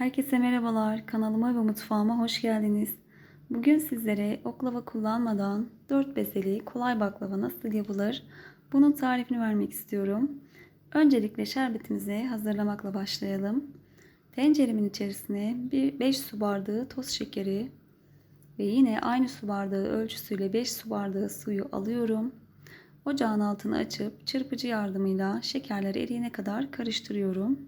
Herkese merhabalar. Kanalıma ve mutfağıma hoş geldiniz. Bugün sizlere oklava kullanmadan 4 bezeli kolay baklava nasıl yapılır? Bunun tarifini vermek istiyorum. Öncelikle şerbetimizi hazırlamakla başlayalım. Tenceremin içerisine 5 su bardağı toz şekeri ve yine aynı su bardağı ölçüsüyle 5 su bardağı suyu alıyorum. Ocağın altını açıp çırpıcı yardımıyla şekerler eriyene kadar karıştırıyorum.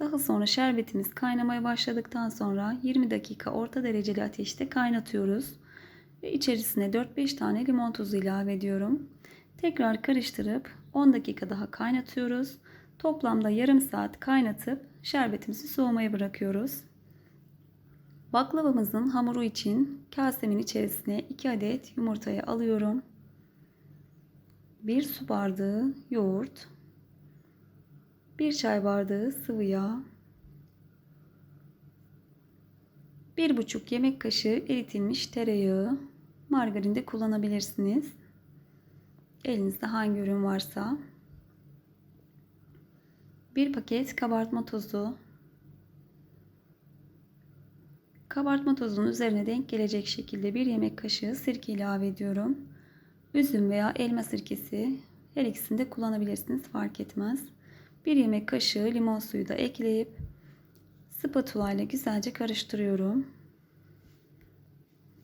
Daha sonra şerbetimiz kaynamaya başladıktan sonra 20 dakika orta dereceli ateşte kaynatıyoruz. Ve içerisine 4-5 tane limon tuzu ilave ediyorum. Tekrar karıştırıp 10 dakika daha kaynatıyoruz. Toplamda yarım saat kaynatıp şerbetimizi soğumaya bırakıyoruz. Baklavamızın hamuru için kasemin içerisine 2 adet yumurtayı alıyorum. 1 su bardağı yoğurt, 1 çay bardağı sıvı yağ, 1,5 yemek kaşığı eritilmiş tereyağı, margarin de kullanabilirsiniz. Elinizde hangi ürün varsa. 1 paket kabartma tozu. Kabartma tozunun üzerine denk gelecek şekilde 1 yemek kaşığı sirke ilave ediyorum. Üzüm veya elma sirkesi her ikisini de kullanabilirsiniz fark etmez. 1 yemek kaşığı limon suyu da ekleyip spatula ile güzelce karıştırıyorum.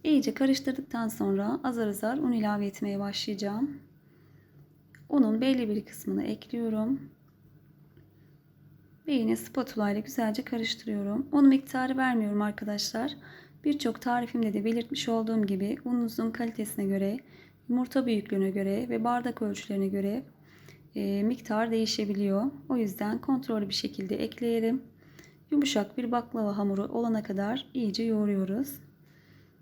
İyice karıştırdıktan sonra azar azar un ilave etmeye başlayacağım. Unun belli bir kısmını ekliyorum. Ve yine spatula ile güzelce karıştırıyorum. Un miktarı vermiyorum arkadaşlar. Birçok tarifimde de belirtmiş olduğum gibi ununuzun kalitesine göre, yumurta büyüklüğüne göre ve bardak ölçülerine göre e, miktar değişebiliyor. O yüzden kontrollü bir şekilde ekleyelim. Yumuşak bir baklava hamuru olana kadar iyice yoğuruyoruz.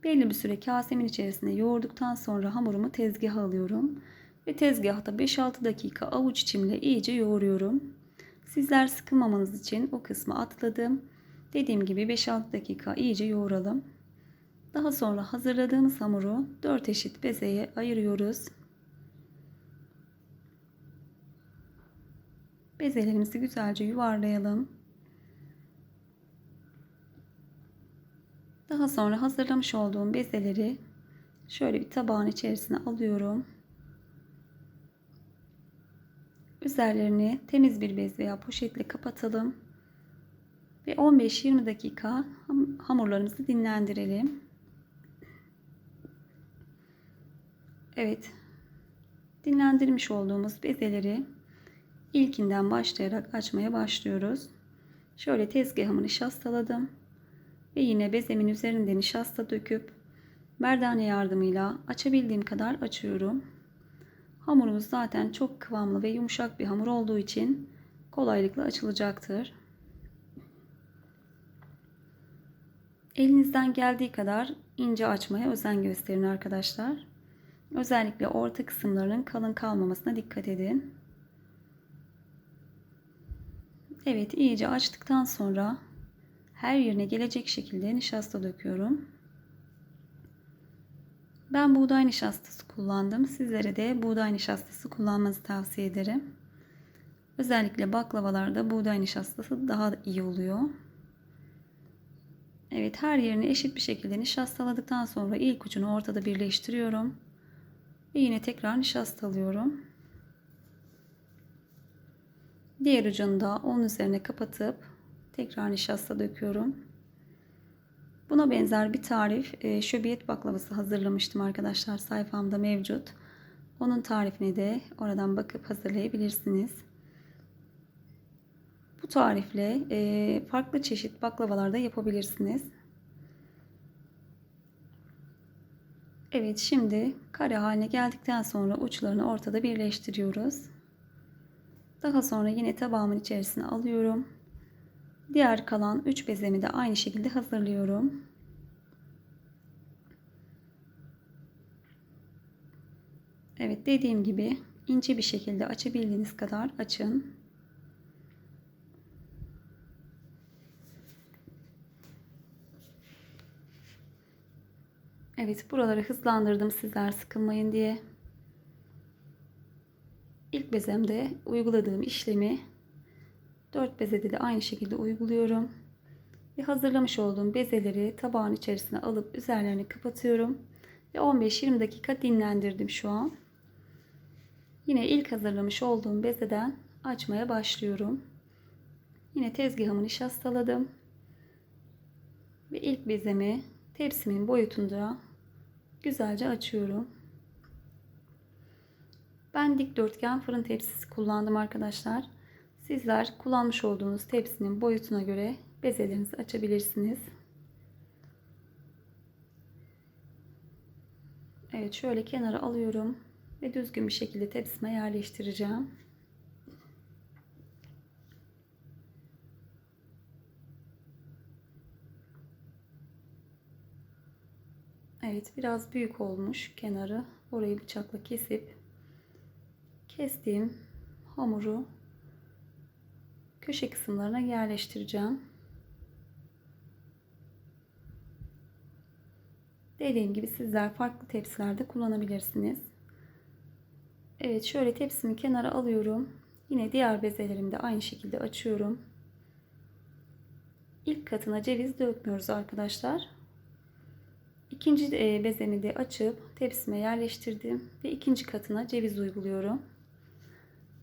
Belli bir süre kasemin içerisine yoğurduktan sonra hamurumu tezgaha alıyorum. Ve tezgahta 5-6 dakika avuç içimle iyice yoğuruyorum. Sizler sıkılmamanız için o kısmı atladım. Dediğim gibi 5-6 dakika iyice yoğuralım. Daha sonra hazırladığımız hamuru 4 eşit bezeye ayırıyoruz. Bezelerimizi güzelce yuvarlayalım. Daha sonra hazırlamış olduğum bezeleri şöyle bir tabağın içerisine alıyorum. Üzerlerini temiz bir bez veya poşetle kapatalım. Ve 15-20 dakika hamurlarımızı dinlendirelim. Evet. Dinlendirmiş olduğumuz bezeleri ilkinden başlayarak açmaya başlıyoruz. Şöyle tezgahımı nişastaladım. Ve yine bezemin üzerinde nişasta döküp merdane yardımıyla açabildiğim kadar açıyorum. Hamurumuz zaten çok kıvamlı ve yumuşak bir hamur olduğu için kolaylıkla açılacaktır. Elinizden geldiği kadar ince açmaya özen gösterin arkadaşlar. Özellikle orta kısımlarının kalın kalmamasına dikkat edin. Evet iyice açtıktan sonra her yerine gelecek şekilde nişasta döküyorum. Ben buğday nişastası kullandım. Sizlere de buğday nişastası kullanmanızı tavsiye ederim. Özellikle baklavalarda buğday nişastası daha iyi oluyor. Evet her yerini eşit bir şekilde nişastaladıktan sonra ilk ucunu ortada birleştiriyorum. Ve yine tekrar nişasta alıyorum. Diğer ucunu da onun üzerine kapatıp tekrar nişasta döküyorum. Buna benzer bir tarif e, şöbiyet baklavası hazırlamıştım arkadaşlar sayfamda mevcut. Onun tarifini de oradan bakıp hazırlayabilirsiniz. Bu tarifle e, farklı çeşit baklavalarda yapabilirsiniz. Evet şimdi kare haline geldikten sonra uçlarını ortada birleştiriyoruz. Daha sonra yine tabağımın içerisine alıyorum. Diğer kalan 3 bezemi de aynı şekilde hazırlıyorum. Evet dediğim gibi ince bir şekilde açabildiğiniz kadar açın. Evet buraları hızlandırdım sizler sıkılmayın diye. Bezemde uyguladığım işlemi 4 bezede de aynı şekilde uyguluyorum. Ve hazırlamış olduğum bezeleri tabağın içerisine alıp üzerlerini kapatıyorum. Ve 15-20 dakika dinlendirdim şu an. Yine ilk hazırlamış olduğum bezeden açmaya başlıyorum. Yine tezgahımı nişastaladım. Ve ilk bezemi tepsimin boyutunda güzelce açıyorum. Ben dikdörtgen fırın tepsisi kullandım arkadaşlar. Sizler kullanmış olduğunuz tepsinin boyutuna göre bezelerinizi açabilirsiniz. Evet şöyle kenara alıyorum ve düzgün bir şekilde tepsime yerleştireceğim. Evet biraz büyük olmuş kenarı. Orayı bıçakla kesip kestiğim hamuru köşe kısımlarına yerleştireceğim. Dediğim gibi sizler farklı tepsilerde kullanabilirsiniz. Evet şöyle tepsimi kenara alıyorum. Yine diğer bezelerimi de aynı şekilde açıyorum. İlk katına ceviz dökmüyoruz arkadaşlar. İkinci e, bezemi de açıp tepsime yerleştirdim ve ikinci katına ceviz uyguluyorum.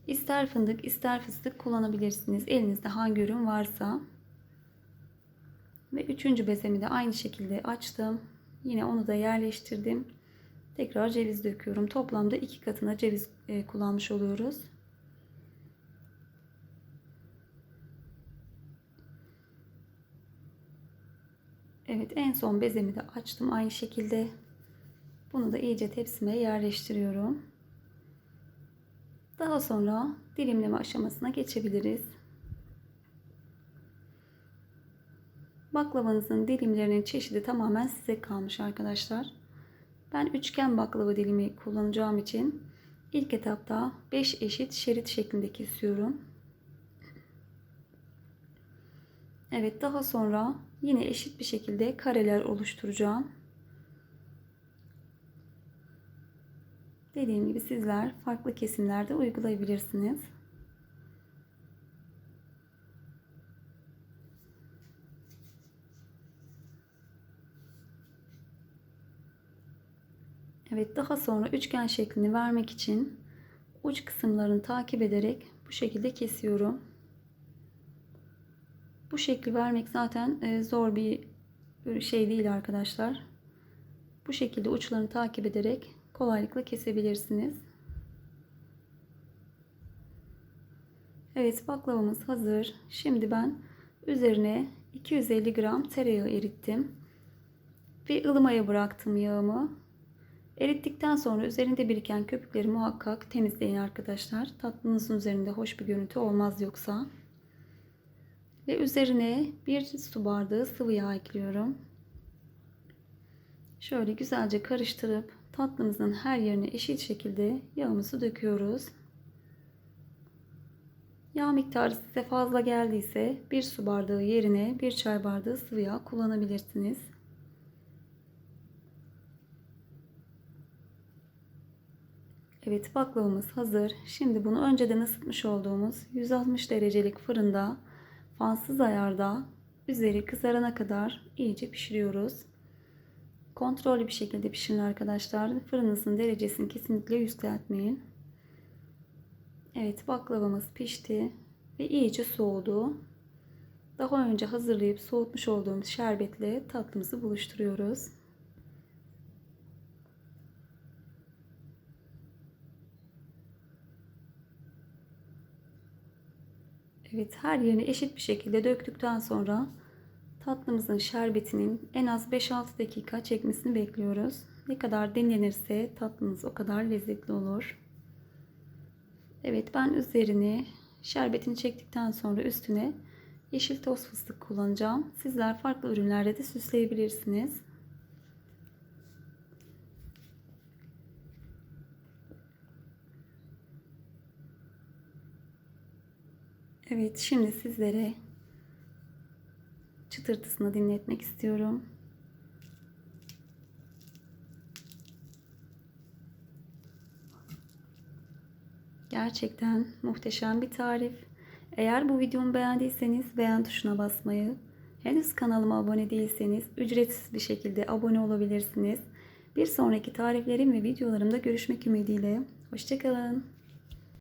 İster fındık ister fıstık kullanabilirsiniz. Elinizde hangi ürün varsa. Ve üçüncü bezemi de aynı şekilde açtım. Yine onu da yerleştirdim. Tekrar ceviz döküyorum. Toplamda iki katına ceviz e, kullanmış oluyoruz. Evet en son bezemi de açtım aynı şekilde. Bunu da iyice tepsime yerleştiriyorum. Daha sonra dilimleme aşamasına geçebiliriz. Baklavanızın dilimlerinin çeşidi tamamen size kalmış arkadaşlar. Ben üçgen baklava dilimi kullanacağım için ilk etapta 5 eşit şerit şeklinde kesiyorum. Evet daha sonra yine eşit bir şekilde kareler oluşturacağım. Dediğim gibi sizler farklı kesimlerde uygulayabilirsiniz. Evet daha sonra üçgen şeklini vermek için uç kısımlarını takip ederek bu şekilde kesiyorum. Bu şekli vermek zaten e, zor bir şey değil arkadaşlar. Bu şekilde uçlarını takip ederek kolaylıkla kesebilirsiniz. Evet baklavamız hazır. Şimdi ben üzerine 250 gram tereyağı erittim. Ve ılımaya bıraktım yağımı. Erittikten sonra üzerinde biriken köpükleri muhakkak temizleyin arkadaşlar. Tatlınızın üzerinde hoş bir görüntü olmaz yoksa. Ve üzerine bir su bardağı sıvı yağ ekliyorum. Şöyle güzelce karıştırıp tatlımızın her yerine eşit şekilde yağımızı döküyoruz. Yağ miktarı size fazla geldiyse bir su bardağı yerine bir çay bardağı sıvı yağ kullanabilirsiniz. Evet baklavamız hazır. Şimdi bunu önceden ısıtmış olduğumuz 160 derecelik fırında fansız ayarda üzeri kızarana kadar iyice pişiriyoruz. Kontrollü bir şekilde pişirin arkadaşlar. Fırınınızın derecesini kesinlikle yükseltmeyin. Evet baklavamız pişti ve iyice soğudu. Daha önce hazırlayıp soğutmuş olduğumuz şerbetle tatlımızı buluşturuyoruz. Evet her yerini eşit bir şekilde döktükten sonra tatlımızın şerbetinin en az 5-6 dakika çekmesini bekliyoruz. Ne kadar dinlenirse tatlınız o kadar lezzetli olur. Evet ben üzerine şerbetini çektikten sonra üstüne yeşil toz fıstık kullanacağım. Sizler farklı ürünlerde de süsleyebilirsiniz. Evet şimdi sizlere çıtırtısını dinletmek istiyorum. Gerçekten muhteşem bir tarif. Eğer bu videomu beğendiyseniz beğen tuşuna basmayı, Henüz kanalıma abone değilseniz ücretsiz bir şekilde abone olabilirsiniz. Bir sonraki tariflerim ve videolarımda görüşmek ümidiyle. Hoşçakalın.